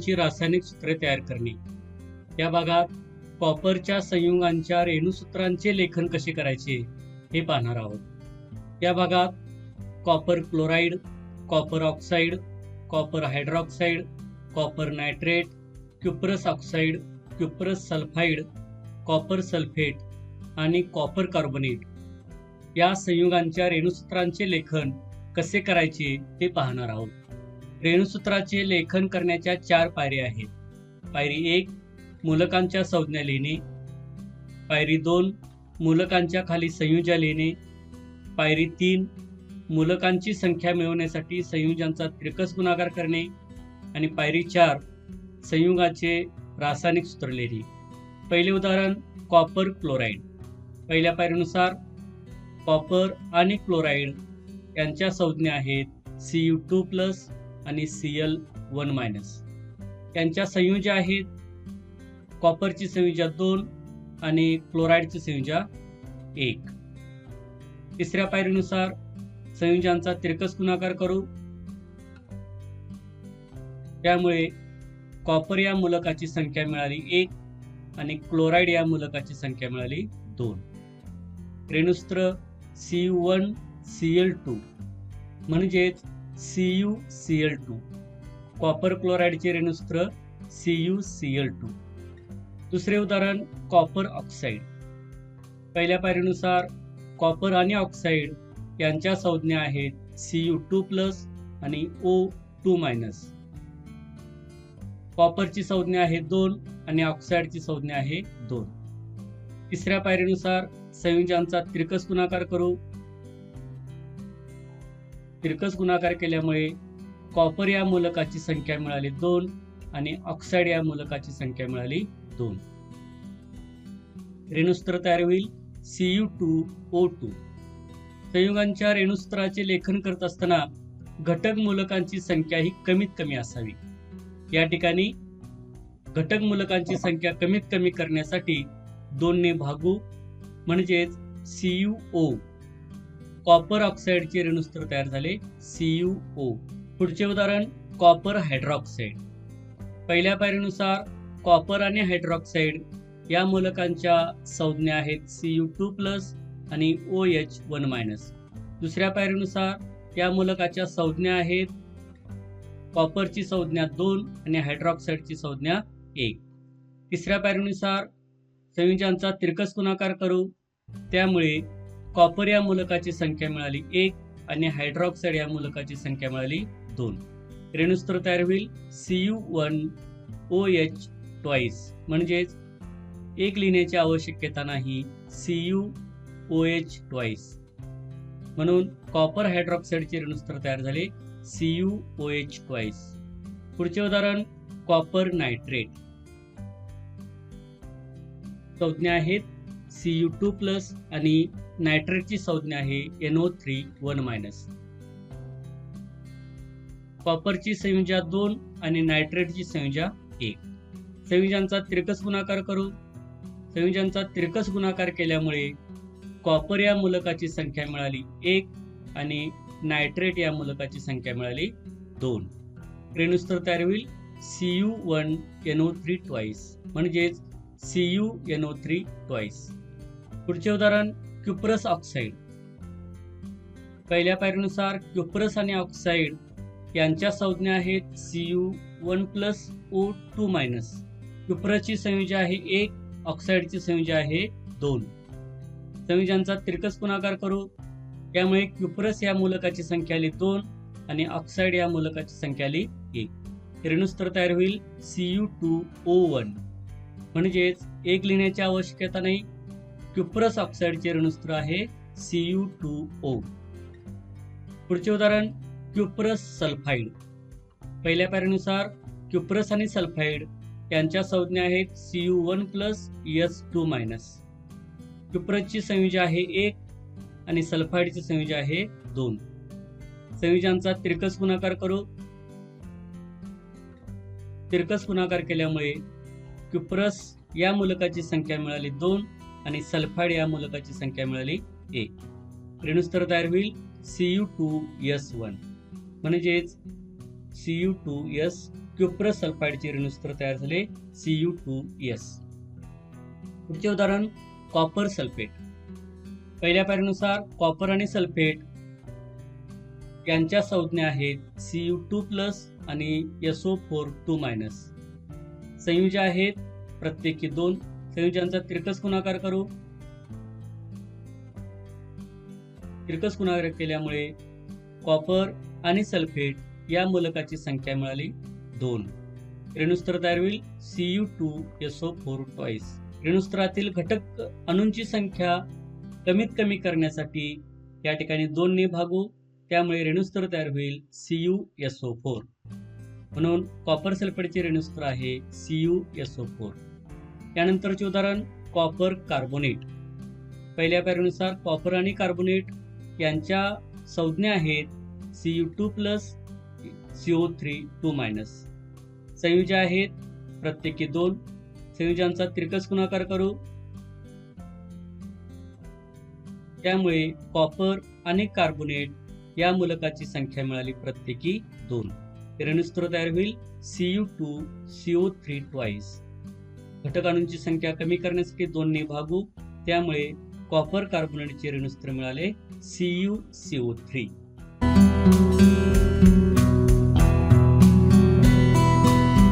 संयुगांची रासायनिक सूत्रे तयार करणे. या भागात कॉपरच्या संयुगांच्या रेणुसूत्रांचे लेखन कसे करायचे हे पाहणार आहोत. या भागात copper chloride copper oxide copper hydroxide copper nitrate cuprous oxide cuprous sulphide copper sulphate आणि कॉपर कार्बोनेट. या संयुगांच्या रेणुसूत्रांचे लेखन कसे करायचे ते पाहणार आहोत. रेणुसूत्राचे लेखन करण्याच्या चार पायऱ्या आहेत. पायरी एक मूलकांच्या संज्ञा लिहिणे. पायरी दोन मूलकांच्या खाली संयुजा लिहिणे. पायरी तीन मूलकांची संख्या मिळवण्यासाठी संयुजांचा त्रिकस गुणाकार करणे. आणि पायरी चार संयुगाचे रासायनिक सूत्र लिहिणे. पहिले उदाहरण कॉपर क्लोराईड. पहिल्या पायरीनुसार कॉपर आणि क्लोराईड यांच्या संज्ञा आहेत सी यू टू प्लस आणि सी एल वन मायनस यांच्या संयुजा आहेत कॉपरची संयुजा दोन आणि क्लोराईडची संयुजा एक. तिसऱ्या पायरीनुसार संयुजांचा तिरकस गुणाकार करू. त्यामुळे कॉपर या मूलकाची संख्या मिळाली एक आणि क्लोराईड या मूलकाची संख्या मिळाली दोन. रेणुस्त्र C one C L two म्हणजेच C U C L two. Copper क्लोराईडचे रेणुस्त्र C U C L two. दुसरे उदाहरण कॉपर ऑक्साईड. पहिल्या पायरीनुसार कॉपर आणि ऑक्साईड यांच्या संज्ञा आहेत सी यू टू प्लस आणि ओ टू मायनस. कॉपरची संज्ञा आहे दोन आणि ऑक्साईडची संज्ञा आहे दोन. तिसऱ्या पायरीनुसार संयुजांचा तिरकस गुणाकार करू. तिरकस गुणाकार केल्यामुळे कॉपर या मूलकाची संख्या मिळाली दोन आणि ऑक्साईड या मूलकाची संख्या मिळाली दोन. रेणुस्त्र तयार होईल C U two O two संयुगांच्या रेणुस्त्राचे लेखन करत असताना घटक मूलकांची संख्या ही कमीत कमी असावी. या ठिकाणी घटक मूलकांची संख्या कमीत कमी करण्यासाठी दोनने भागू म्हणजेच सी यू ओ कॉपर ऑक्साईडचे रेणुस्त्र तयार झाले. सी यू ओ पुढचे उदाहरण कॉपर हायड्रॉक्साईड पहिल्या पायरीनुसार कॉपर आणि हायड्रॉक्साईड या मूलकांच्या संज्ञा आहेत सी यू टू प्लस आणि ओ एच वन मायनस दुसऱ्या पायरीनुसार या मूलकाच्या संज्ञा आहेत कॉपरची संज्ञा दोन आणि हायड्रॉक्साईडची संज्ञा एक. तिसऱ्या पायरीनुसार संयुजांचा तिरकस गुणाकार करू. त्यामुळे कॉपर या मूलकाची संख्या मिळाली एक आणि हायड्रॉक्साईड या मूलकाची संख्या मिळाली दोन. रेणुस्त्र तयार होईल. C U one O H twice म्हणजेच एक लिहिण्याची आवश्यकता नाही. C U O H twice म्हणून कॉपर हायड्रॉक्साईडचे रेणुस्त्र तयार झाले. C U O H twice पुढचे उदाहरण कॉपर नायट्रेट. संज्ञा आहेत. सी यू टू प्लस आणि नायट्रेटची संज्ञा आहे N O three one minus. कॉपरची संयुजा दोन आणि नायट्रेटची संयुजा एक. संयुजांचा त्रिकस गुणाकार करू. संयुजांचा त्रिकस गुणाकार केल्यामुळे कॉपर या मूलकाची संख्या मिळाली एक आणि नायट्रेट या मूलकाची संख्या मिळाली दोन. रेणुस्तर तयार होईल C U one N O three twice म्हणजेच C U N O three twice पुढचे उदाहरण क्युप्रस ऑक्साईड. पहिल्या पायरीनुसार क्युप्रस आणि ऑक्साईड यांच्या संज्ञा आहेत C U one plus O two minus. क्युप्रसची संयोजी आहे एक ऑक्साईडची संयोजी आहे दोन. संयुजांचा तिरकस गुणाकार करू. त्यामुळे क्युप्रस या मूलकाची संख्या आली दोन आणि ऑक्साईड या मूलकाची संख्या आली एक. रेणुस्तर तयार होईल C U two O one. म्हणजेच एक लिहिण्याची आवश्यकता नाही क्युप्रस ऑक्साईडचे रेणुस्त्र आहे सी यू टू ओ पुढचे उदाहरण क्युप्रस सल्फाईड. पहिल्या पॅरेनुसार क्युप्रस आणि सल्फाईड यांच्या संज्ञा आहेत C U one plus S two minus क्युप्रसची संयुजा आहे एक आणि सल्फाईडची संयुजा आहे दोन. संयुजांचा तिरकस गुणाकार करू. तिरकस गुणाकार केल्यामुळे क्युप्रस या मूलकाची संख्या मिळाली दोन. आणि सल्फाईड या मूलकाची संख्या मिळाली एक. रेणुस्तर तयार होईल C U two S one म्हणजेच C U two S cuprous सल्फाईडचे रेणुस्तर तयार झाले सी यू टू एस पुढचे उदाहरण कॉपर सल्फेट. पहिल्या पायरीनुसार कॉपर आणि सल्फेट यांच्या संज्ञा आहेत सी यू टू प्लस आणि S O four two minus संयुज आहेत प्रत्येकी दोन संयुजांचा तिरकस गुणाकार करू. तिरकस गुणाकार केल्यामुळे कॉपर आणि सल्फेट या मूलकाची संख्या मिळाली दोन. रेणुस्त्र तयार होईल C U two S O four twice रेणुस्त्रातील घटक अणूंची संख्या कमीत कमी करण्यासाठी या ठिकाणी दोनने भागू. त्यामुळे रेणुस्त्र तयार होईल C U S O four म्हणून कॉपर सल्फेटचे रेणुस्त्र आहे C U S O four यानंतरचे उदाहरण कॉपर कार्बोनेट. पहिल्या पॅरेनुसार कॉपर आणि कार्बोनेट यांच्या संज्ञा आहेत C U two plus C O three two minus संयुजा आहेत प्रत्येकी दोन. संयुजांचा त्रिकस गुणाकार करू. त्यामुळे कॉपर आणि कार्बोनेट या मूलकाची संख्या मिळाली प्रत्येकी दोन. रेणुस्त्र तयार होईल C U two C O three twice घटकाणूंची संख्या कमी करण्यासाठी दोन ने भागू. त्यामुळे कॉपर कार्बोनेटचे रेणुस्त्र मिळाले. C you CO three